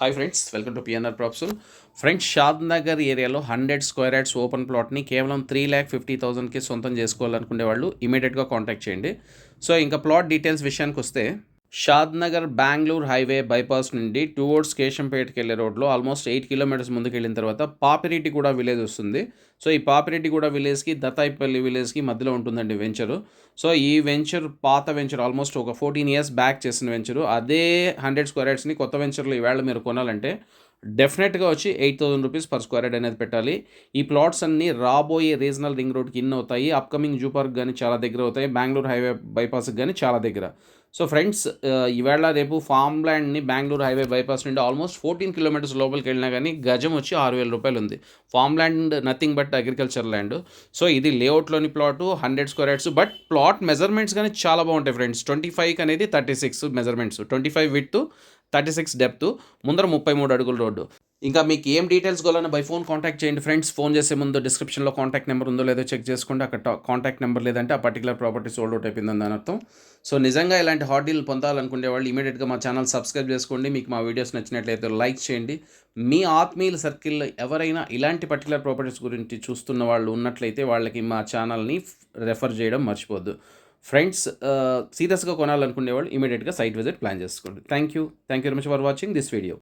Hi friends welcome to PNR props friends Shadnagar ఏరియాలో hundred square yards open ప్లాట్ని కేవలం three lakh fifty థౌసండ్కి సొంతం చేసుకోవాలనుకునే వాళ్ళు ఇమీడియట్గా కాంటాక్ట్ చేయండి. సో ఇంకా ప్లాట్ డీటెయిల్స్ విషయానికి వస్తే Shadnagar Bengaluru highway bypass నుండి టువర్డ్స్ కేశంపేటకి వెళ్ళే రోడ్లో ఆల్మోస్ట్ ఎయిట్ కిలోమీటర్స్ ముందుకు వెళ్ళిన తర్వాత పాపిరెడ్డిగూడ విలేజ్ వస్తుంది. సో ఈ పాపిరెడ్డిగూడ విలేజ్కి దత్తాయిపల్లి విలేజ్కి మధ్యలో ఉంటుందండి వెంచరు సో ఈ వెంచర్ పాత వెంచర్ ఆల్మోస్ట్ ఒక ఫోర్టీన్ ఇయర్స్ బ్యాక్ చేసిన వెంచరు అదే హండ్రెడ్ స్క్వేర్ యార్డ్స్ని కొత్త వెంచర్లో ఈవేళ మీరు కొనాలంటే డెఫినెట్గా వచ్చి eight thousand rupees per square yard అనేది పెట్టాలి. ఈ ప్లాట్స్ అన్నీ రాబోయే రీజనల్ రింగ్ రోడ్కి ఇన్ అవుతాయి అప్కమింగ్ జూ పార్క్ కానీ చాలా దగ్గర అవుతాయి. బెంగళూరు హైవే బైపాస్కి కానీ చాలా దగ్గర. సో ఫ్రెండ్స్ ఈవేళ రేపు ఫామ్ ల్యాండ్ని బెంగళూరు హైవే బైపాస్ నుండి ఆల్మోస్ట్ ఫోర్టీన్ కిలోమీటర్స్ లోపలికి వెళ్ళినా కానీ గజం వచ్చి ఆరు వేల రూపాయలు ఉంది. Farm land nothing but agriculture land. So ఇది లేఅవుట్లోని plot hundred square yards but plot measurements కానీ చాలా బాగుంటాయి ఫ్రెండ్స్. ట్వంటీ ఫైవ్కి అనేది thirty six measurements. Twenty five with thirty six depth ముందర ముప్పై మూడు అడుగుల రోడ్డు. ఇంకా మీకు ఏం డీటెయిల్స్ కావాలన్నా బై ఫోన్ కాంటాక్ట్ చేయండి. ఫ్రెండ్స్ ఫోన్ చేసే ముందు డిస్క్రిప్షన్లో కాంటాక్ట్ నెంబర్ ఉందో లేదో చెక్ చేసుకోండి. అక్కడ కాంటాక్ట్ నెంబర్ లేదంటే ఆ పర్టికులర్ ప్రాపర్టీ సోల్డ్ అవుట్ అయిపోయిందని దాని అర్థం. సో నిజంగా ఇలాంటి హాట్ డీల్ పొందాలనుకునే వాళ్ళు ఇమీడియట్గా మా ఛానల్ సబ్స్క్రైబ్ చేసుకోండి. మీకు మా వీడియోస్ నచ్చినట్లయితే లైక్ చేయండి. మీ ఆత్మీయుల సర్కిల్లో ఎవరైనా ఇలాంటి పర్టికులర్ ప్రాపర్టీస్ గురించి చూస్తున్న వాళ్ళు ఉన్నట్లయితే వాళ్ళకి మా ఛానల్ని రెఫర్ చేయడం మర్చిపోద్దు ఫ్రెండ్స్ సీరియస్గా కొనాలనుకునే వాళ్ళు ఇమీడియట్గా సైట్ విజిట్ ప్లాన్ చేసుకోండి. Thank you thank you very much for watching this video